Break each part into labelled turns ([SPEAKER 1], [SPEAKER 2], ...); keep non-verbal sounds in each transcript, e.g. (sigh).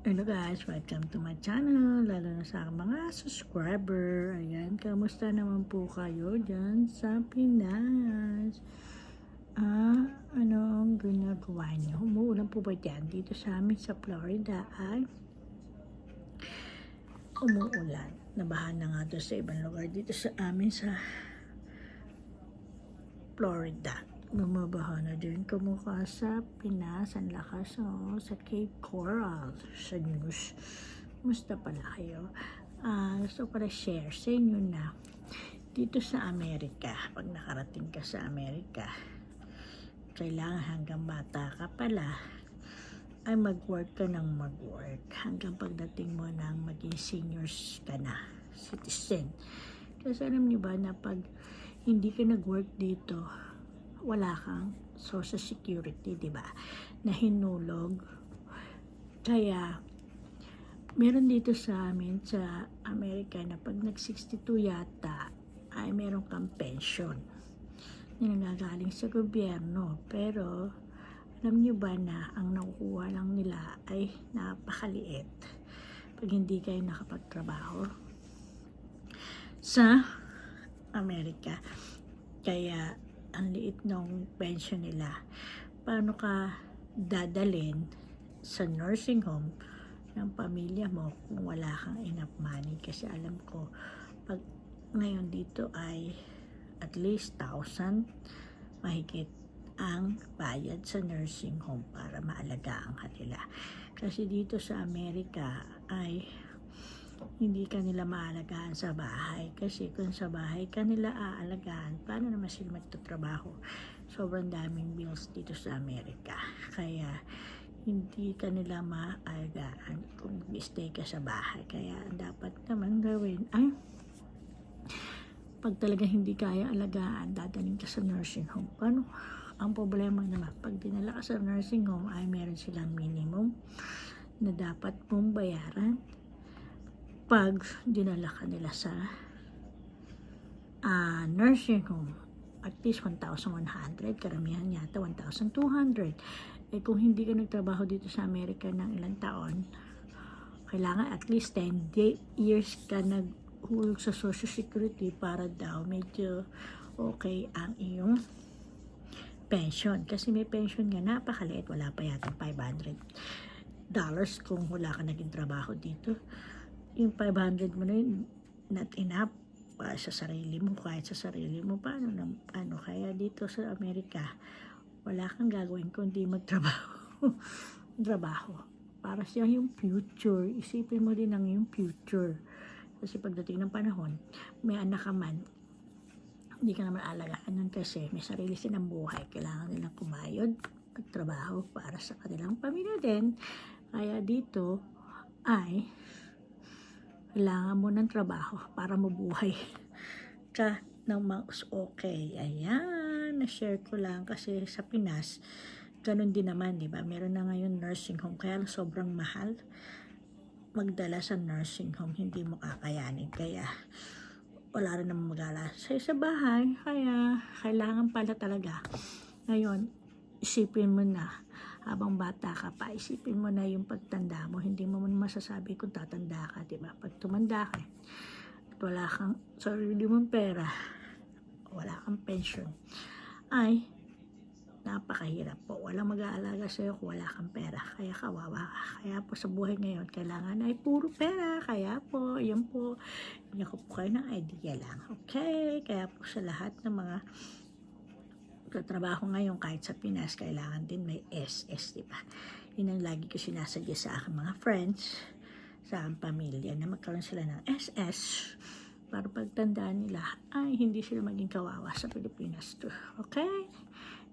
[SPEAKER 1] Hello guys, welcome to my channel, lalo na sa mga subscriber. Ayan, kamusta naman po kayo dyan sa Pinas? Ah, anong ginagawa niyo? Umuulan po ba dyan? Dito sa amin sa Florida ay umuulan. Nabahan na nga doon sa ibang lugar dito sa amin sa Florida. Bumabaha na din kumukha sa Pinas. Ang lakas oh, sa Cape Coral sa news. Musta pala kayo? Ah, gusto ko pala share sa inyo na dito sa Amerika, pag nakarating ka sa Amerika, kailangan hanggang bata ka pala ay mag-work ka ng mag-work hanggang pagdating mo ng maging seniors ka na, citizen. Kasi alam niyo ba na pag hindi ka nag-work dito, wala kang social security, di ba? Na hinulog. Kaya, meron dito sa amin sa Amerika na pag nag-62 yata, ay meron kang pension na nanggagaling sa gobyerno. Pero, alam niyo ba na ang nakukuha lang nila ay napakaliit pag hindi kayo nakapagtrabaho sa Amerika. Kaya, ang liit ng pension nila. Paano ka dadalin sa nursing home ng pamilya mo kung wala kang enough money? Kasi alam ko, pag ngayon dito ay at least 1,000 mahigit ang bayad sa nursing home para maalagaan kanila. Kasi dito sa Amerika ay hindi ka nila maalagaan sa bahay. Kasi kung sa bahay ka nila aalagaan, paano naman sila magtatrabaho? Sobrang daming bills dito sa Amerika. Kaya hindi ka nila maalagaan kung stay ka sa bahay. Kaya dapat naman gawin ay pag talaga hindi kaya alagaan, dadaling ka sa nursing home. Paano? Ang problema naman, pag dinala ka sa nursing home, ay meron silang minimum na dapat mong bayaran pag dinala ka nila sa ah, nursing home. At least 1,100, karamihan yata 1,200. Eh kung hindi ka nagtrabaho dito sa Amerika ng ilang taon, kailangan at least 10 day, years ka naghulog sa Social Security para daw medyo okay ang iyong pension. Kasi may pension nga napakaliit, wala pa yata 500 dollars kung wala ka naging trabaho dito. Yung 500 mo na yun, not enough para sa sarili mo, kahit sa sarili mo, paano, na, ano, kaya dito sa Amerika, wala kang gagawin kundi magtrabaho. (laughs) trabaho. Para siya yung future. Isipin mo din ang yung future. Kasi pagdating ng panahon, may anak ka man, hindi ka naman alagaan nun kasi may sarili silang buhay. Kailangan nilang kumayod, magtrabaho para sa kanilang pamilya din. Kaya dito ay kailangan mo ng trabaho para mabuhay (laughs) ka ng mas okay. Ayan, na-share ko lang kasi sa Pinas, ganun din naman, di ba? Meron na ngayon nursing home, kaya sobrang mahal magdala sa nursing home, hindi mo kakayanin. Kaya, wala rin naman mag sa sa bahay. Kaya, kailangan pala talaga. Ngayon, isipin mo na, habang bata ka pa, isipin mo na yung pagtanda mo. Hindi mo man masasabi kung tatanda ka, di ba? Pag tumanda ka, at wala kang sarili mong pera, wala kang pension, ay napakahirap po. Walang mag-aalaga sa iyo kung wala kang pera. Kaya kawawa ka. Kaya po sa buhay ngayon, kailangan ay puro pera. Kaya po, yan po, hindi ko po kayo ng idea lang. Okay? Kaya po sa lahat ng mga katrabaho ngayon kahit sa Pinas, kailangan din may SS, di ba? Yun ang lagi ko sinasadya sa aking mga friends, sa aking pamilya, na magkaroon sila ng SS para pagtandaan nila ay hindi sila maging kawawa sa Pilipinas to. Okay?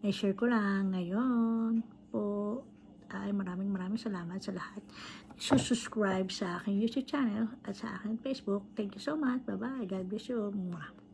[SPEAKER 1] Na-share ko lang ngayon po ay maraming maraming salamat sa lahat. Susubscribe sa aking YouTube channel at sa aking Facebook. Thank you so much. Bye-bye. God bless you. Mwah.